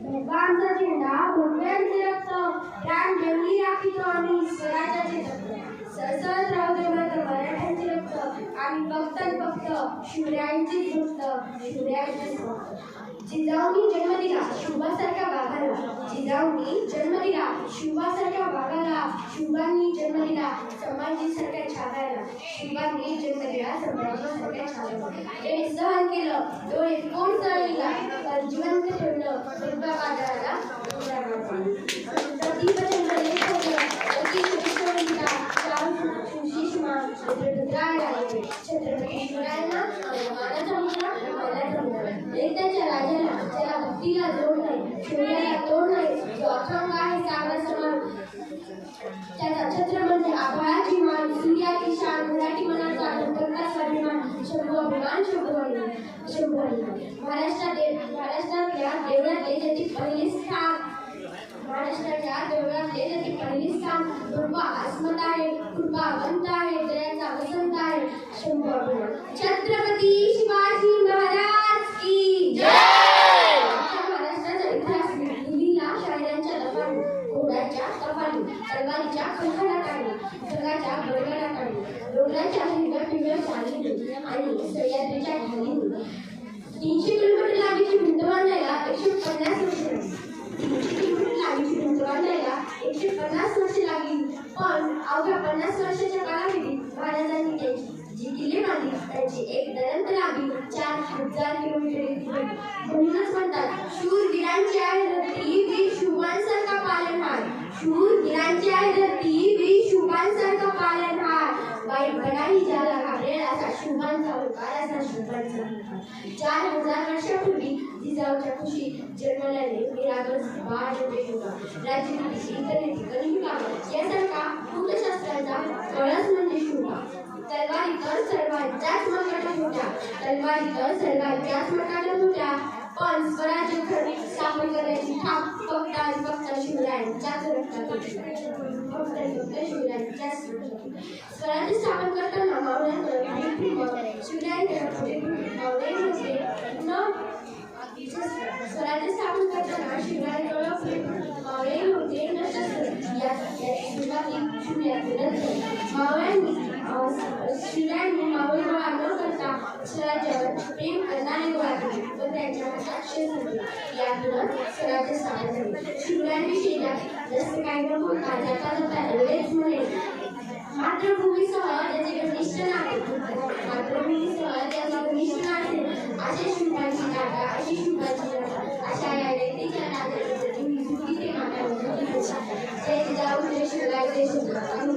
भगवानचा झेंडा भगव्यांचे रक्त प्राण जंगली राखीतो आम्ही स्वराज्याचे तत्व सळसळत राहू दे मात्र मराठ्यांचे रक्त आम्ही फक्त आणि फक्त शिवरायांचीच भक्त शिवरायांचीच भक्त. जिजाऊनी जन्म दिला शुभासारख्या बाबाला. जिजाऊनी जन्म दिला शुभासारख्या बाबाला. शुभांनी जन्म दिला संभाजी सारख्या छाव्याला शुभांनी जन्म दिला संभाजी सारख्या छाव्याला त्याने सहन केलं डोळे कोण चळीला? पण त्याचा छत्र म्हणजे आभाळाची मान सूर्याची शान मराठी मनाचा धनकरता स्वाभिमान शंभू अभिमान शंभू अभिमान शंभू अभिमान महाराष्ट्र कृपा अस्मत आहे कृपावंत आहे दयाचा वसंत आहे. शंभर छत्रपती शिवाजी महाराज की जय! इतिहास लिहिला शाहिरांच्या लफानी घोड्याच्या कपाली तलवारीच्या खळखळाटाने जगाच्या गडगडाटाने डोंगराच्या हिरव्या पिवळ्या आणि सह्याद्रीच्या ढालीने. हजार किलोमीटर इतकी म्हणूनच म्हणतात शूरवीरांची आहे धरती वीर शुभांसारखा पालनहार. शूरवीरांची आहे धरती वीर शुभांसारखा पालनहार. वाईट बनाही ज्याला घाबरेल असा शुभांचा होकार असा शुभांचा होकार चार हजार वर्षापूर्वी जिजाऊच्या खुशी जन्मल्याने निरागस बाळ होता राज्यनीती इतरनीती कलिकाम यासारखा भूतशास्त्राचा कळस म्हणजे शुभा. तलवारी तर सर्वांच्याच मनाला तलवारी सर्वांच्याच होत्या पण स्वराज्य खरी स्थापन करण्याची ठाप फक्त आणि फक्त शिवरायांच्याच रक्तात फक्त फक्त शिवरायांच्याच स्वराज्य स्थापन करताना मावळ्यांकडे प्रेम मावळे न स्वराज्य स्थापन करताना शिवरायांकडे प्रेम मावळे होते न शस्त्र या मावळ्यांनी शिवरायांनी मावळे स्वराज्यावर प्रेम करणारे वाढले व त्यांच्यावर साक्षर शस्त्र यातूनच स्वराज्य सामान झाले शिवरायांविषयी जास्त जसे काही न बोलता होता जाता एवढेच म्हणे मातृभूमीसह त्याचे घनिष्ठ नाते मातृभूमीसह त्याचे घनिष्ठ नाते असे शिवरायांची गाथा अशी शिवरायांची गाथा अशा या व्यक्तीच्या नात्याची जरी ते माता जय जिजाऊ जय शिवराय जय शिवराय